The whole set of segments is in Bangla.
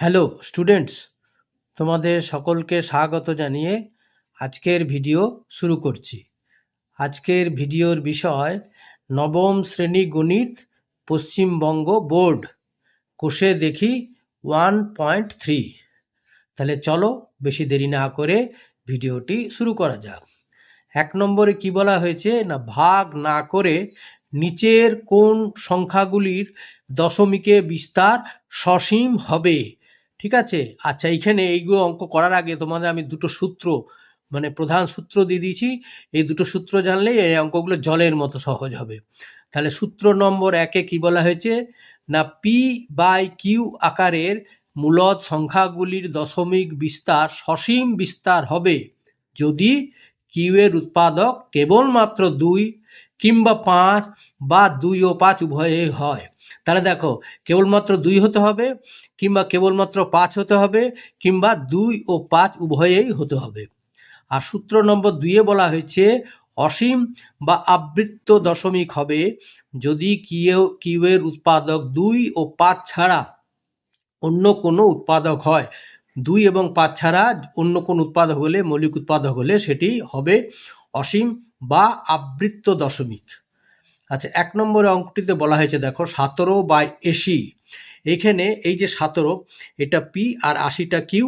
হ্যালো, স্টুডেন্টস, তোমাদের সকলকে স্বাগত জানিয়ে আজকের ভিডিও শুরু করছি। আজকের ভিডিওর বিষয় নবম শ্রেণি গণিত পশ্চিমবঙ্গ বোর্ড, কোষে দেখি ওয়ান পয়েন্ট থ্রি। তাহলে চলো বেশি দেরি না করে ভিডিওটি শুরু করা যাক। এক নম্বরে কি বলা হয়েছে? না, ভাগ না করে নিচের কোন সংখ্যাগুলির দশমিকে বিস্তার সসীম হবে? ঠিক আছে? আচ্ছা এইখানে এইগুলো অঙ্ক করার আগে তোমাদের আমি দুটো সূত্র মানে প্রধান সূত্র দিয়ে দিয়েছি। এই দুটো সূত্র জানলেই এই অঙ্কগুলো জলের মতো সহজ হবে। তাহলে সূত্র নম্বর একে কি বলা হয়েছে? না পি বাই কিউ আকারের মূলত সংখ্যাগুলির দশমিক বিস্তার সসীম বিস্তার হবে যদি কিউ এর উৎপাদক কেবলমাত্র দুই কিংবা পাঁচ বা দুই ও পাঁচ উভয়ে হয়। তাহলে দেখো, কেবলমাত্র দুই হতে হবে কিংবা কেবলমাত্র পাঁচ হতে হবে কিংবা দুই ও পাঁচ উভয়েই হতে হবে। আর সূত্র নম্বর দুইয়ে বলা হয়েছে, অসীম বা আবৃত্ত দশমিক হবে যদি কিউ কিউয়ের উৎপাদক দুই ও পাঁচ ছাড়া অন্য কোনো উৎপাদক হয়। দুই এবং পাঁচ ছাড়া অন্য কোন উৎপাদক হলে, মৌলিক উৎপাদক হলে সেটি হবে অসীম বা আবৃত্ত দশমিক। আচ্ছা এক নম্বরে অঙ্কটিতে বলা হয়েছে, দেখো, সতেরো বাই এসি এখানে এই যে সতেরো, এটা পি আর আশিটা কিউ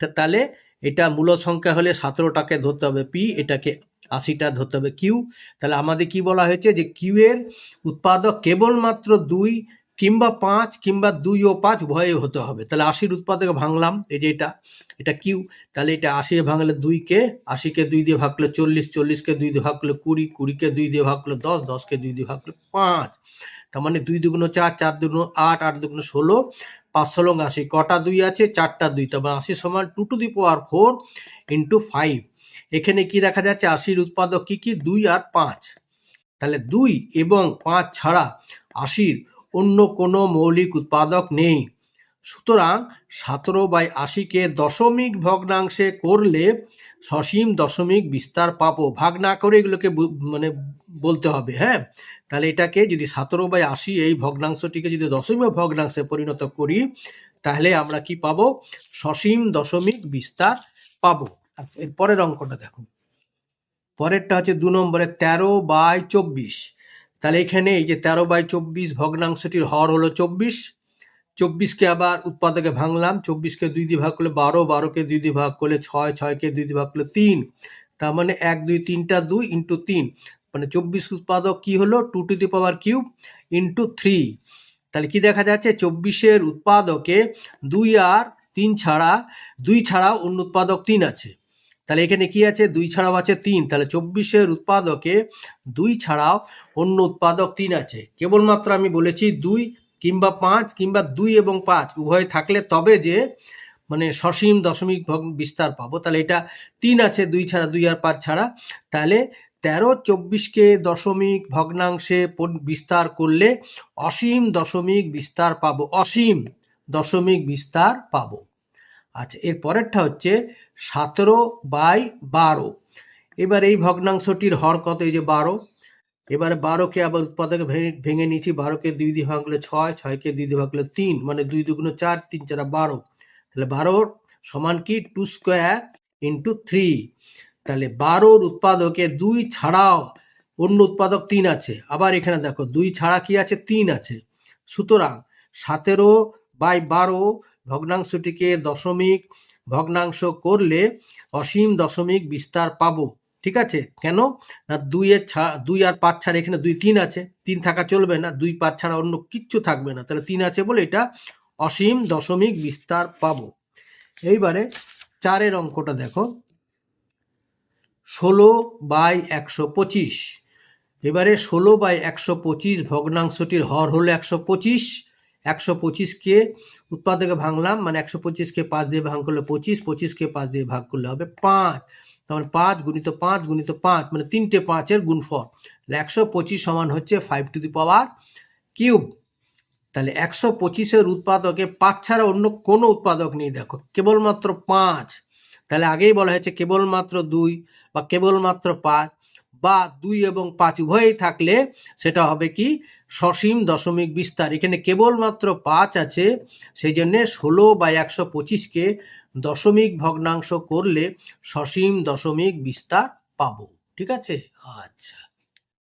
তাহলে এটা মূল সংখ্যা হলে সতেরোটাকে ধরতে হবে পি এটাকে আশিটা ধরতে হবে কিউ তাহলে আমাদের কি বলা হয়েছে যে কিউ এর উৎপাদক কেবলমাত্র দুই কিংবা পাঁচ কিংবা দুই ও পাঁচ উভয়ে হতে হবে। তাহলে আশির উৎপাদক ভাঙলাম, এই যে এটা এটা কিউ তাহলে এটা আশি ভাঙলে দুই দুইকে, আশিকে দুই দিয়ে ভাগ করলে চল্লিশ, চল্লিশকে দুই দিয়ে ভাগ কুড়ি, কুড়িকে দুই দিয়ে ভাগ দশ, দশকে দুই দিয়ে ভাগ পাঁচ। তার মানে দুই দুগুণ চার চার দুগুণ আট আট দুগুণ ষোলো, পাঁচ ষোলো আশি, কটা দুই আছে? চারটা দুই। তবে আশি সমান two to the power four into five এখানে কি দেখা যাচ্ছে? আশির উৎপাদক কি কি? দুই আর পাঁচ। তাহলে দুই এবং পাঁচ ছাড়া আশির অন্য কোনো মৌলিক উৎপাদক নেই। সুতরাং সতেরো বাই আশিকে দশমিক ভগ্নাংশে করলে সসীম দশমিক বিস্তার পাবো। ভাগ না করে এগুলোকে মানে বলতে হবে হ্যাঁ? তাহলে এটাকে যদি সতেরো বাই আশি এই ভগ্নাংশটিকে যদি দশমিক ভগ্নাংশে পরিণত করি, তাহলে আমরা কি পাবো? সসীম দশমিক বিস্তার পাবো। এর পরের অঙ্কটা দেখুন। পরেরটা হচ্ছে দু নম্বরে তেরো বাই চব্বিশ। তাহলে এখানে এই যে তেরো বাই চব্বিশ ভগ্নাংশটির হর হলো চব্বিশ। চব্বিশকে আবার উৎপাদকে ভাঙলাম। চব্বিশকে দুই দিয়ে ভাগ করলে বারো, বারোকে দুই দিয়ে ভাগ করলে ছয়, ছয়কে দুই দিয়ে ভাগ করলে তিন। তার মানে এক, দুই, তিনটা, দুই ইন্টু তিন। মানে চব্বিশ উৎপাদক কি হলো? Two to the power cube into three. তাহলে কি দেখা যাচ্ছে? চব্বিশের উৎপাদকে দুই আর তিন ছাড়া, দুই ছাড়া অন্য উৎপাদক তিন আছে। তাহলে এখানে কি আছে? দুই ছাড়াও আছে তিন। তাহলে চব্বিশের উৎপাদকে দুই ছাড়াও অন্য উৎপাদক তিন আছে। কেবলমাত্র আমি বলেছি দুই কিংবা পাঁচ কিংবা দুই এবং পাঁচ উভয় থাকলে তবে যে মানে সসীম দশমিক বিস্তার পাবো। তাহলে এটা তিন আছে, দুই ছাড়া দুই আর পাঁচ ছাড়া। তাহলে তেরো চব্বিশকে দশমিক ভগ্নাংশে বিস্তার করলে অসীম দশমিক বিস্তার পাবো। অসীম দশমিক বিস্তার পাবো। আচ্ছা এর পরেরটা হচ্ছে সতেরো বাই বারো। এবার এই ভগ্নাংশটির হর কত? এই যে বারো। এবারে বারোকে আবার উৎপাদকে ভেঙে ভেঙে নিয়েছি। বারোকে দুই দিয়ে ভাগলে ছয়, ছয়কে দুই দিয়ে ভাগলে তিন মানে দুই দুগুণ চার, তিন চারা বারো। তাহলে বারোর সমান কি? Two square into three. তাহলে বারোর উৎপাদকে দুই ছাড়াও অন্য উৎপাদক তিন আছে। আবার এখানে দেখো, দুই ছাড়া কি আছে? তিন আছে। সুতরাং সতেরো বাই বারো ভগ্নাংশটিকে দশমিক ভগ্নাংশ করলে অসীম দশমিক বিস্তার পাবো। ঠিক আছে? কেন? না দুইয়ের ছা, দুই আর পাঁচ ছাড়া এখানে দুই তিন আছে। তিন থাকা চলবে না, দুই পাঁচ ছাড়া অন্য কিচ্ছু থাকবে না। তাহলে তিন আছে বলে এটা অসীম দশমিক বিস্তার পাবো। এইবারে চারের অঙ্কটা দেখো। ষোলো বাই একশো পঁচিশ। এবারে ষোলো বাই একশো পঁচিশ ভগ্নাংশটির হর হলো একশো পঁচিশ। একশো পঁচিশকে উৎপাদকে ভাঙলাম মানে একশো পঁচিশকে পাঁচ দিয়ে ভাগ করলে পঁচিশ, পঁচিশকে পাঁচ দিয়ে ভাগ করলে হবে পাঁচ। তার মানে পাঁচ গুণিত পাঁচ গুণিত পাঁচ মানে তিনটে পাঁচের গুণফল। তাহলে একশো পঁচিশ সমান হচ্ছে five to the power cube তাহলে একশো পঁচিশের উৎপাদকে পাঁচ ছাড়া অন্য কোনো উৎপাদক নেই, দেখো, কেবলমাত্র পাঁচ। তাহলে আগেই বলা হয়েছে কেবলমাত্র দুই বা কেবলমাত্র পাঁচ বা দুই এবং পাঁচ উভয়ই থাকলে সেটা হবে কি? সসীম দশমিক বিস্তার এখানে কেবলমাত্র পাঁচ আছে সেই জন্যে ষোলো বা একশো পঁচিশকে দশমিক ভগ্নাংশ করলে সসীম দশমিক বিস্তার পাবো। ঠিক আছে? আচ্ছা।